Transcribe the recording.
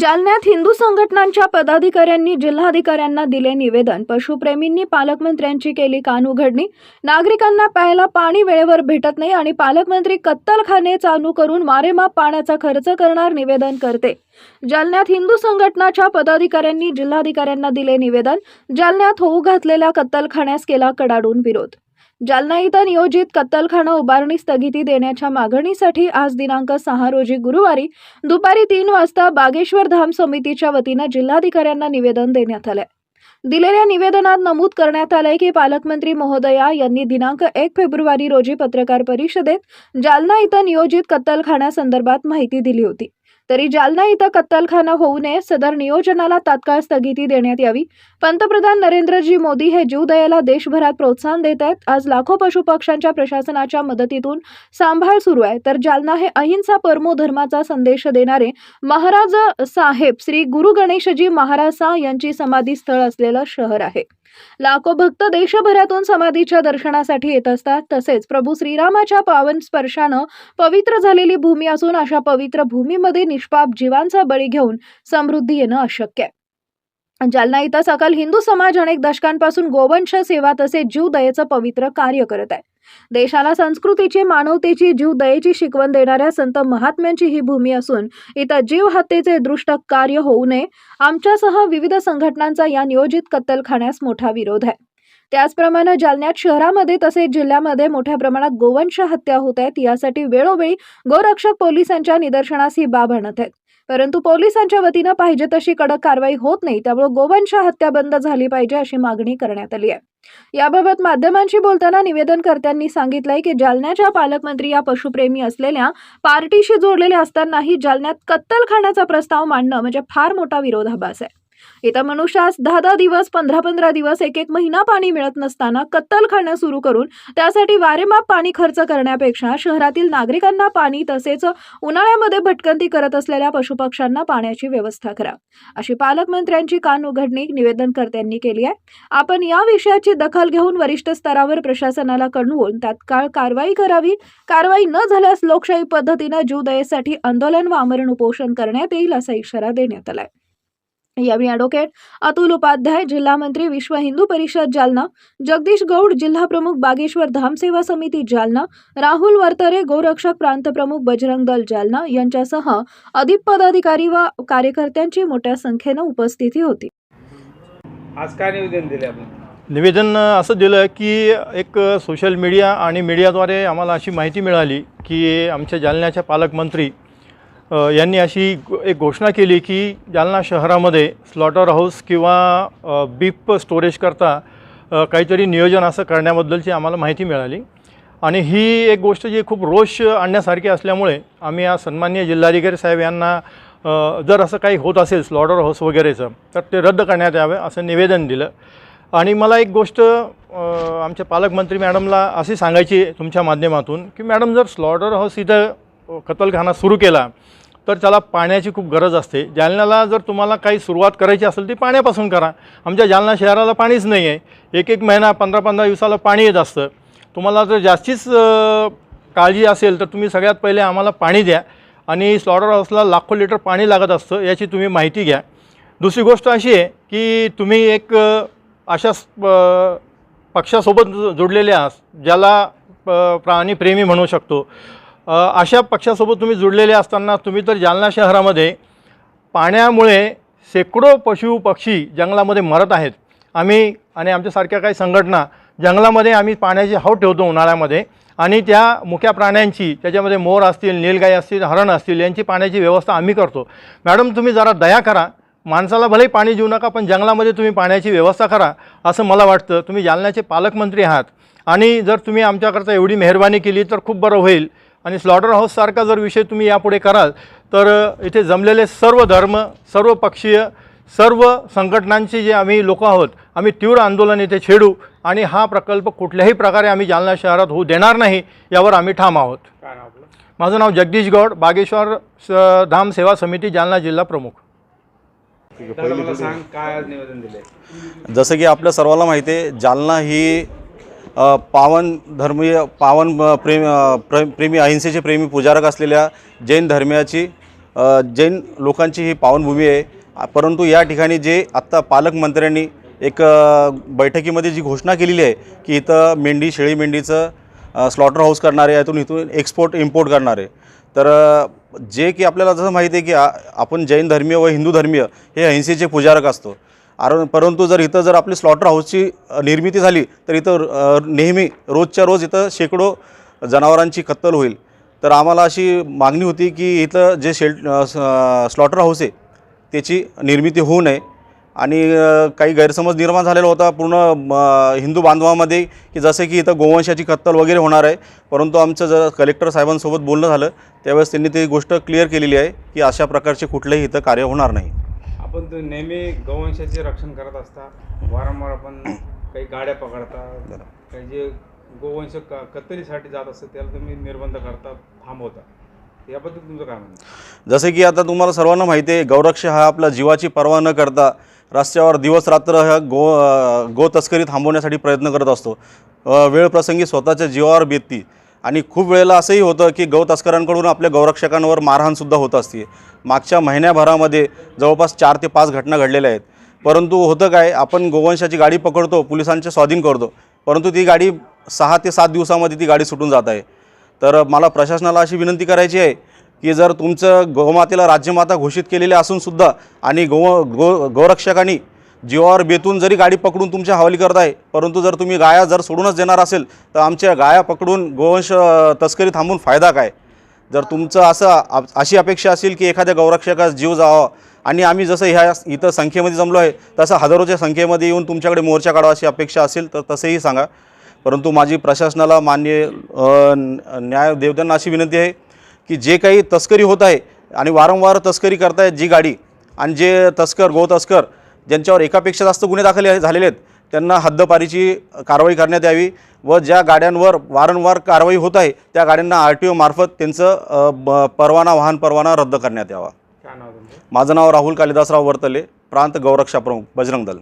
जालन्यात हिंदू संघटनांच्या पदाधिकाऱ्यांनी जिल्हाधिकाऱ्यांना दिले निवेदन. पशुप्रेमींनी पालकमंत्र्यांची केली कानउघडणी नागरिकांना प्यायला पाणी वेळेवर भेटत नाही आणि पालकमंत्री कत्तलखाने चालू करून मारेमाप पाण्याचा खर्च करणार निवेदन करते. जालन्यात हिंदू संघटनाच्या पदाधिकाऱ्यांनी जिल्हाधिकाऱ्यांना दिले निवेदन. जालन्यात होऊ घातलेल्या कत्तलखान्यास केला कडाडून विरोध. जालना इथं नियोजित कत्तलखाना उभारणी स्थगिती देण्याच्या मागणीसाठी आज दिनांक सहा रोजी गुरुवारी दुपारी तीन वाजता बागेश्वर धाम समितीच्या वतीनं जिल्हाधिकाऱ्यांना निवेदन देण्यात आलंय. दिलेल्या निवेदनात नमूद करण्यात आलंय की पालकमंत्री महोदया यांनी दिनांक एक फेब्रुवारी रोजी पत्रकार परिषदेत जालना इथं नियोजित कत्तलखान्यासंदर्भात माहिती दिली होती. तरी जालना इथं कत्तलखाना होऊ नये. सदर नियोजनाला तात्काळ स्थगिती देण्यात यावी. पंतप्रधान नरेंद्रजी मोदी हे जीवदयाला देशभरात प्रोत्साहन देत आहेत. आज लाखो पशुपक्ष्यांच्या प्रशासनाच्या मदतीतून सांभाळ सुरू आहे. तर जालना हे अहिंसा परमो धर्माचा संदेश देणारे महाराज साहेब श्री गुरु गणेशजी महाराज यांची समाधी स्थळ असलेलं शहर आहे. लाखो भक्त देशभरातून समाधीच्या दर्शनासाठी येत असतात. तसेच प्रभू श्रीरामाच्या पावन स्पर्शानं पवित्र झालेली भूमी असून अशा पवित्र भूमीमध्ये निष्पाप जीवांचा बळी घेऊन समृद्धी येणं अशक्य आहे. जालना इथं सकल हिंदू समाज अनेक दशकांपासून गोवंश सेवा तसेच जीव दयेचं पवित्र कार्य करत आहे. देशाला संस्कृतीची मानवतेची जीव दयेची शिकवण देणाऱ्या संत महात्म्यांची ही भूमी असून इथं जीव हत्येचे दृष्ट कार्य होऊ नये. आमच्यासह विविध संघटनांचा या नियोजित कत्तलखान्यास मोठा विरोध आहे. त्याचप्रमाणे जालन्यात शहरामध्ये तसेच जिल्ह्यामध्ये मोठ्या प्रमाणात गोवंश हत्या होत आहेत. यासाठी वेळोवेळी गोरक्षक पोलिसांच्या निदर्शनास ही बाब आणत आहेत. परंतु पोलिसांच्या वतीनं पाहिजे तशी कडक कारवाई होत नाही त्यामुळे गोवंश हत्या बंद झाली पाहिजे अशी मागणी करण्यात आली आहे. याबाबत माध्यमांशी बोलताना निवेदनकर्त्यांनी सांगितलंय की जालन्याच्या पालकमंत्री या पशुप्रेमी असलेल्या पार्टीशी जोडलेले असतानाही जालन्यात कत्तलखान्याचा प्रस्ताव मांडणं म्हणजे फार मोठा विरोधाभास आहे. इथं मनुष्यास दहा दहा दिवस पंधरा पंधरा दिवस एक एक महिना पाणी मिळत नसताना कत्तलखाना सुरू करून त्यासाठी वारेमाप पाणी खर्च करण्यापेक्षा शहरातील नागरिकांना पाणी तसेच उन्हाळ्यामध्ये भटकंती करत असलेल्या पशुपक्ष्यांना पाण्याची व्यवस्था करा. अशी पालकमंत्र्यांची कान उघडणी निवेदनकर्त्यांनी केली आहे. आपण या विषयाची दखल घेऊन वरिष्ठ स्तरावर प्रशासनाला कळवून तात्काळ कारवाई करावी. कारवाई न झाल्यास लोकशाही पद्धतीनं जीव दयेसाठी आंदोलन व आमरण उपोषण करण्यात येईल असा इशारा देण्यात आलाय. यावेळी ॲडव्होकेट अतुल उपाध्याय जिल्हा मंत्री विश्व हिंदू परिषद जालना जगदीश गौड जिल्हा प्रमुख बागेश्वर धाम सेवा समिती जालना राहुल वर्तरे गोरक्षक प्रांत प्रमुख बजरंग दल जालना यांच्यासह अधिक पदाधिकारी व कार्यकर्त्यांची मोठ्या संख्येनं उपस्थिती होती. आज काय निवेदन दिले आपण? निवेदन असं दिलं की एक सोशल मीडिया आणि मीडियाद्वारे आम्हाला अशी माहिती मिळाली की आमच्या जालन्याच्या पालकमंत्री यांनी अशी एक घोषणा केली की जालना शहरामध्ये स्लॉटर हाऊस किंवा अ, बीफ स्टोरेजकरता काहीतरी नियोजन असं करण्याबद्दलची आम्हाला माहिती मिळाली. आणि ही एक गोष्ट जी खूप रोष आणण्यासारखी असल्यामुळे आम्ही आज सन्मान्य जिल्हाधिकारी साहेब यांना जर असं काही होत असेल स्लॉटर हाऊस वगैरेचं तर ते रद्द करण्यात यावं असं निवेदन दिलं. आणि मला एक गोष्ट आमच्या पालकमंत्री मॅडमला अशी सांगायची आहे तुमच्या माध्यमातून की मॅडम जर स्लॉटर हाऊस इथं कतलखाना सुरू केला तर त्याला पाण्याची खूप गरज असते. जालन्याला जर तुम्हाला काही सुरुवात करायची असेल ती पाण्यापासून करा. आमच्या जालना शहराला पाणीच नाही आहे एक एक महिना पंधरा पंधरा दिवसाला पाणी येत असतं. तुम्हाला जर जास्तीच काळजी असेल तर तुम्ही सगळ्यात पहिले आम्हाला पाणी द्या आणि स्लॉटर हाऊसला लाखो लिटर पाणी लागत असतं याची तुम्ही माहिती घ्या. दुसरी गोष्ट अशी आहे की तुम्ही एक अशा पक्षासोबत जोडलेले आहात ज्याला प्राणीप्रेमी म्हणू शकतो. अशा पक्षासोबत तुम्ही जुडलेले असताना तुम्ही तर जालना शहरामध्ये पाण्यामुळे शेकडो पशु पक्षी जंगलामध्ये मरत आहेत. आम्ही आणि आमच्यासारख्या काही संघटना जंगलामध्ये आम्ही पाण्याची हाव ठेवतो उन्हाळ्यामध्ये आणि त्या मुख्या प्राण्यांची त्याच्यामध्ये मोर असतील नीलगाई असतील हरण असतील यांची पाण्याची व्यवस्था आम्ही करतो. मॅडम तुम्ही जरा दया करा. माणसाला भलेही पाणी देऊ नका पण जंगलामध्ये तुम्ही पाण्याची व्यवस्था करा असं मला वाटतं. तुम्ही जालन्याचे पालकमंत्री आहात आणि जर तुम्ही आमच्याकरता एवढी मेहरबानी केली तर खूप बरं होईल. आणि स्लॉटर हाऊससारखा जर विषय तुम्ही यापुढे कराल तर इथे जमलेले सर्व धर्म सर्व पक्षीय सर्व संघटनांची जे आम्ही लोक आहोत आम्ही तीव्र आंदोलन इथे छेडू आणि हा प्रकल्प कुठल्याही प्रकारे आम्ही जालना शहरात होऊ देणार नाही यावर आम्ही ठाम आहोत. काय नाव आपलं? माझं नाव जगदीश गौड बागेश्वर स- धाम सेवा समिती जालना जिल्हा प्रमुख. दादा मला सांग काय आज निवेदन दिले जसं की आपल्या सर्वाला माहिती आहे जालना ही पावन धर्मीय पावन प्रेम प्रेम प्रेमी अहिंसेचे प्रेमी पुजारक असलेल्या जैन धर्मियाची जैन लोकांची ही पावनभूमी आहे. परंतु या ठिकाणी जे आत्ता पालकमंत्र्यांनी एक बैठकीमध्ये जी घोषणा केलेली आहे की इथं मेंढी शेळी मेंढीचं स्लॉटर हाऊस करणारे यातून इथून एक्सपोर्ट इम्पोर्ट करणारे तर जे की आपल्याला जसं माहिती आहे की आपण जैन धर्मीय व हिंदू धर्मीय हे अहिंसेचे पुजारक असतो. आर परंतु जर इथं जर आपली स्लॉटर हाऊसची निर्मिती झाली तर इथं नेहमी रोजच्या रोज इथं शेकडो जनावरांची कत्तल होईल. तर आम्हाला अशी मागणी होती की इथं जे शेल स्लॉटर हाऊस आहे त्याची निर्मिती होऊ नये. आणि काही गैरसमज निर्माण झालेला होता पूर्ण म, हिंदू बांधवामध्ये की जसे की इथं गोवंशाची कत्तल वगैरे होणार आहे. परंतु आमचं जर कलेक्टर साहेबांसोबत बोलणं झालं त्यावेळेस त्यांनी ती गोष्ट क्लिअर केलेली आहे की अशा प्रकारचे कुठलेही इथं कार्य होणार नाही. आपण तर नेहमी गौवंशाचे रक्षण करत असता. वारंवार आपण काही गाड्या पकडता. काही जे गोवंश क- कत्तलीसाठी जात असतं त्याला तुम्ही निर्बंध करता थांबवता. याबद्दल तुमचं काय म्हणणं जसे की आता तुम्हाला सर्वांना माहिती आहे गौरक्ष हा आपला जीवाची पर्वा न करता रस्त्यावर दिवस रात्र ह्या गो अ, गो तस्करी थांबवण्यासाठी प्रयत्न करत असतो. अ, वेळ प्रसंगी स्वतःच्या जीवावर बेतती. आणि खूप वेळेला असंही होतं की गौ तस्करांकडून आपल्या गौरक्षकांवर मारहाणसुद्धा होत असते. मागच्या महिन्याभरामध्ये जवळपास चार ते पाच घटना घडलेल्या आहेत. परंतु होतं काय आपण गोवंशाची गाडी पकडतो पोलिसांच्या स्वाधीन करतो परंतु ती गाडी सहा ते सात दिवसामध्ये ती गाडी सुटून जात आहे. तर मला प्रशासनाला अशी विनंती करायची आहे की जर तुमचं गोमातेला राज्यमाता घोषित केलेले असूनसुद्धा आणि गो गो गोरक्षकांनी जीवावर बेतून जरी गाडी पकडून तुमच्या हवाली करत आहे परंतु जर तुम्ही गाया जर सोडूनच देणार असेल तर आमच्या गाया पकडून गोवंश तस्करी थांबून फायदा काय? जर तुमचं असं अशी अपेक्षा असेल की एखाद्या गौरक्षकास जीव जावा आणि आम्ही जसं ह्या इथं संख्येमध्ये जमलो आहे तसं हजारोच्या संख्येमध्ये येऊन तुमच्याकडे मोर्चा काढावा अशी अपेक्षा असेल तर तसंही सांगा. परंतु माझी प्रशासनाला मान्य न्याय देवतांना अशी विनंती आहे की जे काही तस्करी होत आहे आणि वारंवार तस्करी करतायत जी गाडी आणि जे तस्कर गो तस्कर ज्यांच्यावर एकापेक्षा जास्त गुन्हे दाखल झालेले आहेत त्यांना हद्दपारीची कारवाई करण्यात यावी व ज्या गाड्यांवर वारंवार कारवाई होत आहे त्या गाड्यांना आर टी मार्फत त्यांचं परवाना वाहन परवाना रद्द करण्यात यावा. माझं नाव राहुल कालिदासराव वर्तले प्रांत गौरक्षा प्रमुख बजरंग दल.